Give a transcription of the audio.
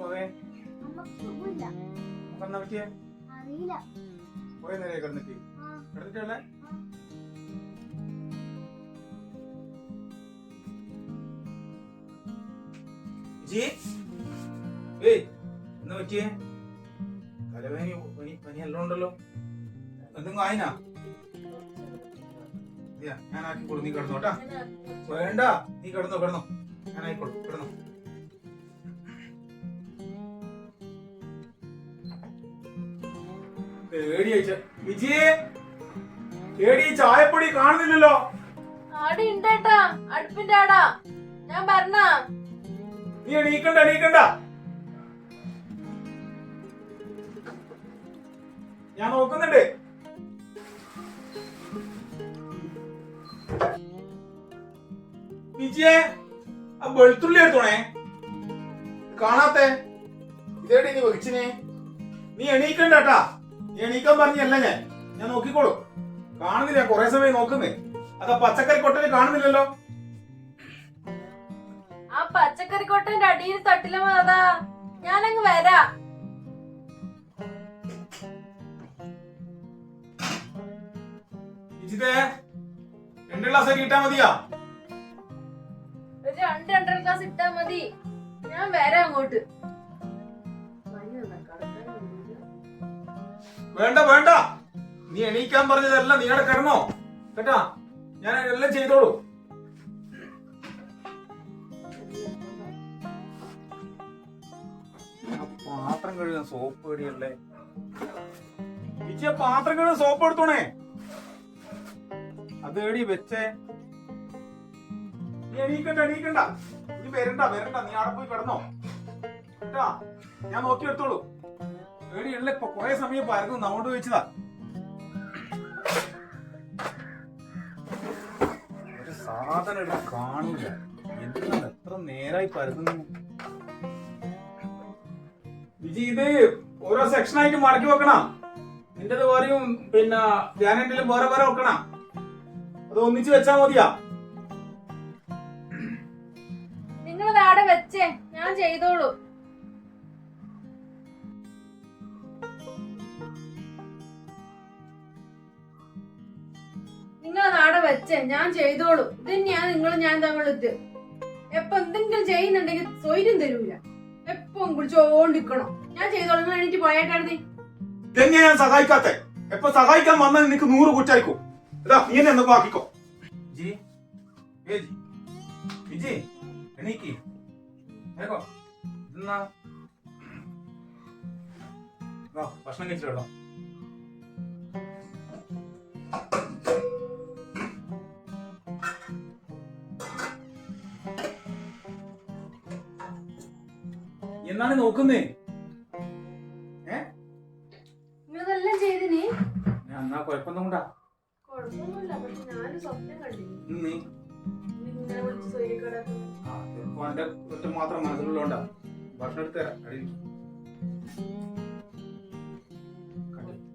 പോവേ. അമ്മയ്ക്ക് സുഖമില്ല എന്നാ പറ്റിയേ? അറിയില്ല. കുറെ നേരം കിടന്നിട്ട്. കിടന്നിട്ടല്ലേ ഏയ് എന്നാ പറ്റിയേ? തലവേദന പനി പനി എല്ലാം ഉണ്ടല്ലോ. എന്തെങ്കിലും ആയിനാ? ഇല്ല, ഞാൻ ആക്കിക്കോളൂ നീ കിടന്നോട്ടാ വേണ്ട നീ കിടന്നോ കിടന്നോ. ഞാൻ ആയിക്കോളൂ കിടന്നോ. പേടിയച്ച വിജയേ ഏടി ഈ ചായപ്പൊടി കാണുന്നില്ലല്ലോ. ആടി ഉണ്ടേട്ടാ അടുപ്പിന്റെ ആടാ. ഞാൻ പറഞ്ഞ നീ എണീക്കണ്ട എണീക്കണ്ട. ഞാൻ നോക്കുന്നുണ്ട്. വിജയെ ആ വെളുത്തുള്ളി എടുത്തോണേ. കാണാത്തെ. ഇതേടി നീ വെച്ചിനെ നീ എണീക്കണ്ട കേട്ടാ. നീ എണീക്കാൻ പറഞ്ഞല്ല ഞാൻ. ഞാൻ നോക്കിക്കോളൂ. കാണുന്നില്ല കൊറേ സമയം നോക്കുന്നേ. അതാ പച്ചക്കറി കൊട്ടൽ കാണുന്നില്ലല്ലോ. ആ പച്ചക്കറി കൊട്ടന്റെ അടിയിൽ തട്ടില്ല മാതാ. ഞാനങ്ങ് വരാ. രണ്ട് ഗ്ലാസ് ഒക്കെ ഇട്ടാ മതിയാ? ഒരു രണ്ട് രണ്ടര ഗ്ലാസ് ഇട്ടാ മതി. ഞാൻ വരാം അങ്ങോട്ട്. വേണ്ട വേണ്ട. നീ എണീക്കാൻ പറഞ്ഞതല്ല നീ അവിടെ കിടന്നോ. കേട്ടാ? ഞാൻ എല്ലാം ചെയ്തോളൂ. പാത്രം കഴുകാൻ സോപ്പ് പേടിയല്ലേ? ഇച്ചിയ പാത്രം കഴുകാൻ സോപ്പ് എടുത്തോണേ. അത് എടി വെച്ചേ. നീ എണീക്കണ്ട എണീക്കണ്ട. നീ വരണ്ട വരണ്ട. നീ അവിടെ പോയി കിടന്നോ. കേട്ടാ? ഞാൻ നോക്കി എടുത്തോളൂ. എടി ഉള്ള ഇപ്പൊ കുറെ സമയം പരന്നു നമ്മോട് വെച്ചതാ. ഒരു സാധനം ഇവിടെ കാണൂല എന്താണ് എത്ര നേരായി പരന്നു വിജി ഇത് ഓരോ സെക്ഷനായിട്ട് മടക്കി വെക്കണം. നിന്റേത് വേറെയും പിന്നെ ധ്യാനത്തിലും വേറെ വേറെ വെക്കണം. അത് ഒന്നിച്ച് വെച്ചാ മതിയാ. നിങ്ങൾ അവിടെ വെച്ചേ. ഞാൻ ചെയ്തോളൂ. വെച്ചേ ഞാൻ ചെയ്തോളൂ. ഇത് തന്നെയാണ് നിങ്ങൾ ഞാൻ തങ്ങളിത് എപ്പൊ എന്തെങ്കിലും ചെയ്യുന്നുണ്ടെങ്കിൽ സ്വൈര്യം തരൂല. എപ്പം കുളിച്ചോണ്ടിക്കണം ഞാൻ ചെയ്തോളൂ. നിങ്ങൾ എണീറ്റ് പോയേട്ടായിരുന്നു ഇതെങ്ങനെ ഞാൻ സഹായിക്കാത്തെ? എപ്പൊ സഹായിക്കാൻ വന്നാൽ നിനക്ക് നൂറ് കുറ്റായിക്കോ ഇതാ നീ എന്നെ എന്നൊക്കെ ആക്കിക്കോ ജി ഏ ജി വിജി എണീക്ക്. വേഗം. ഇതെന്നാ? വാ ഭക്ഷണം കഴിച്ചിട്ടോ എന്നാണ് നോക്കുന്നേ? നിങ്ങളിതെല്ലാം ചെയ്തിനി? എന്നാ കൊണ്ടാ. പക്ഷെ ഞാനൊരു സ്വപ്നം കണ്ടിരുന്നു നീ? വിളിച്ച് ആ മാത്രം മനസ്സിലുള്ളതുകൊണ്ടാ. ഭക്ഷണം എടുത്ത് തരാം